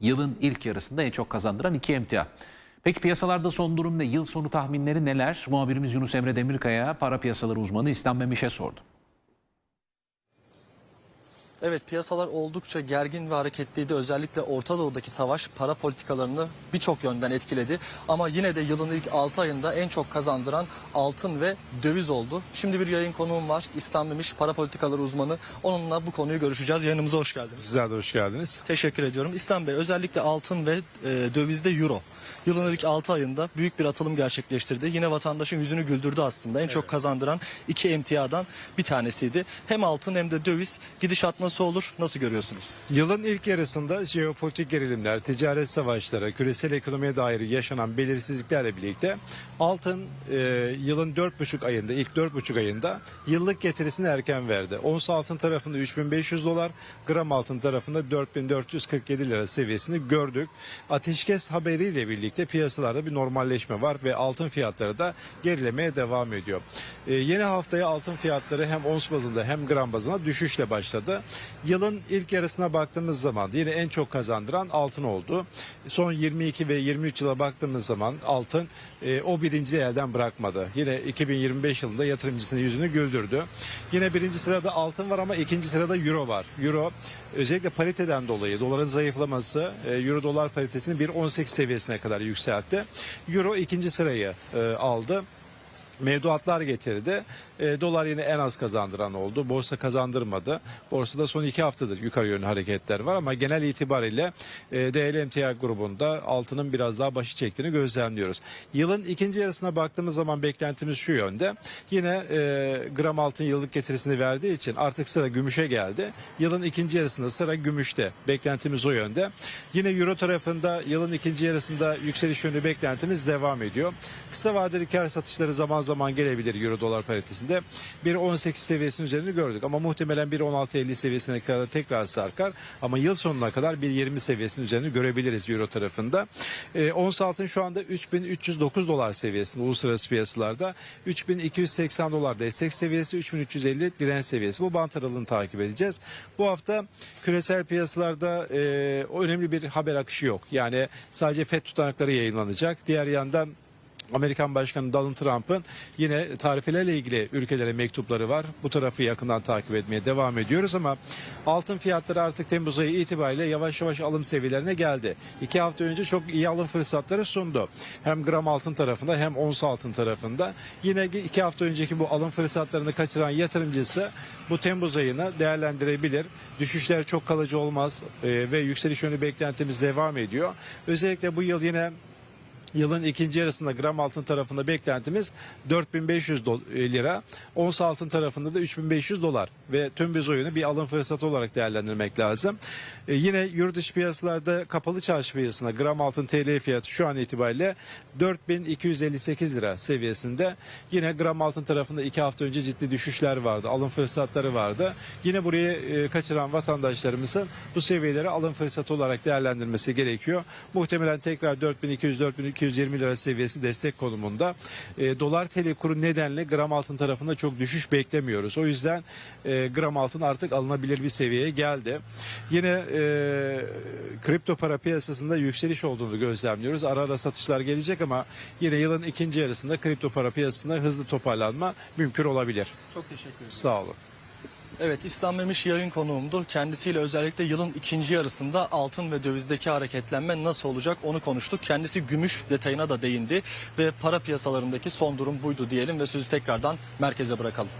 Yılın ilk yarısında en çok kazandıran iki emtia. Peki piyasalarda son durum ne? Yıl sonu tahminleri neler? Muhabirimiz Yunus Emre Demirkaya para piyasaları uzmanı İslam Memiş'e sordu. Evet piyasalar oldukça gergin ve hareketliydi. Özellikle Orta Doğu'daki savaş para politikalarını birçok yönden etkiledi. Ama yine de yılın ilk 6 ayında en çok kazandıran altın ve döviz oldu. Şimdi bir yayın konuğum var. İslam Memiş para politikaları uzmanı. Onunla bu konuyu görüşeceğiz. Yayınımıza hoş geldiniz. Sizler de hoş geldiniz. Teşekkür ediyorum. İslam Bey özellikle altın ve e, dövizde euro. Yılın ilk 6 ayında büyük bir atılım gerçekleştirdi. Yine vatandaşın yüzünü güldürdü aslında. En çok kazandıran iki emtiadan bir tanesiydi. Hem altın hem de döviz gidişat nasıl olur? Nasıl görüyorsunuz? Yılın ilk yarısında jeopolitik gerilimler, ticaret savaşları, küresel ekonomiye dair yaşanan belirsizliklerle birlikte altın e, yılın 4,5 ayında, ilk 4,5 ayında yıllık getirisini erken verdi. Ons altın tarafında 3500 dolar, gram altın tarafında 4447 lira seviyesini gördük. Ateşkes haberiyle birlikte piyasalarda bir normalleşme var ve altın fiyatları da gerilemeye devam ediyor. E, yeni haftaya altın fiyatları hem ons bazında hem gram bazında düşüşle başladı. Yılın ilk yarısına baktığımız zaman yine en çok kazandıran altın oldu. Son 22 ve 23 yıla baktığımız zaman altın e, o birinciliği elden bırakmadı. Yine 2025 yılında yatırımcısının yüzünü güldürdü. Yine birinci sırada altın var ama ikinci sırada euro var. Euro özellikle pariteden dolayı doların zayıflaması e, euro dolar paritesini 1.18 seviyesine kadar yükseltti. Euro ikinci sırayı e, aldı mevduatlar getirdi. E, dolar yine en az kazandıran oldu. Borsa kazandırmadı. Borsada son iki haftadır yukarı yönlü hareketler var ama genel itibariyle e, değerli emtia grubunda altının biraz daha başı çektiğini gözlemliyoruz. Yılın ikinci yarısına baktığımız zaman beklentimiz şu yönde. Yine e, gram altın yıllık getirisini verdiği için artık sıra gümüşe geldi. Yılın ikinci yarısında sıra gümüşte. Beklentimiz o yönde. Yine euro tarafında yılın ikinci yarısında yükseliş yönlü beklentimiz devam ediyor. Kısa vadeli kar satışları zaman zaman gelebilir euro dolar paritesinde. 1.18 seviyesinin üzerinde gördük ama muhtemelen 1.16.50 seviyesine kadar tekrar sarkar. Ama yıl sonuna kadar 1.20 seviyesinin üzerinde görebiliriz euro tarafında. E, ons altın şu anda 3309 dolar seviyesinde uluslararası piyasalarda. 3280 dolar destek seviyesi, 3350 direnç seviyesi. Bu bant aralığını takip edeceğiz. Bu hafta küresel piyasalarda e, önemli bir haber akışı yok. Yani sadece FED tutanakları yayınlanacak. Diğer yandan Amerikan Başkanı Donald Trump'ın yine tarifelerle ilgili ülkelere mektupları var. Bu tarafı yakından takip etmeye devam ediyoruz ama altın fiyatları artık Temmuz ayı itibariyle yavaş yavaş alım seviyelerine geldi. İki hafta önce çok iyi alım fırsatları sundu. Hem gram altın tarafında hem ons altın tarafında. Yine iki hafta önceki bu alım fırsatlarını kaçıran yatırımcısı bu Temmuz ayını değerlendirebilir. Düşüşler çok kalıcı olmaz e, ve yükseliş yönü beklentimiz devam ediyor. Özellikle bu yıl yine Yılın ikinci yarısında gram altın tarafında beklentimiz 4500 do- e, lira. Ons altın tarafında da 3500 dolar ve tüm biz oyunu bir alım fırsatı olarak değerlendirmek lazım. E, yine yurt dışı piyasalarda kapalı çarşı piyasasında gram altın TL fiyatı şu an itibariyle 4258 lira seviyesinde. Yine gram altın tarafında iki hafta önce ciddi düşüşler vardı. Alım fırsatları vardı. Yine burayı e, kaçıran vatandaşlarımızın bu seviyeleri alım fırsatı olarak değerlendirmesi gerekiyor. Muhtemelen tekrar 4200-4220 lira seviyesi destek konumunda. E, dolar TL kuru nedenle gram altın tarafında çok düşüş beklemiyoruz. O yüzden e, gram altın artık alınabilir bir seviyeye geldi. Yine e, kripto para piyasasında yükseliş olduğunu gözlemliyoruz. Ara ara satışlar gelecek ama yine yılın ikinci yarısında kripto para piyasasında hızlı toparlanma mümkün olabilir. Çok teşekkür ederim. Sağ olun. Evet İslam Memiş yayın konuğumdu. Kendisiyle özellikle yılın ikinci yarısında altın ve dövizdeki hareketlenme nasıl olacak onu konuştuk. Kendisi gümüş detayına da değindi ve para piyasalarındaki son durum buydu diyelim ve sözü tekrardan merkeze bırakalım.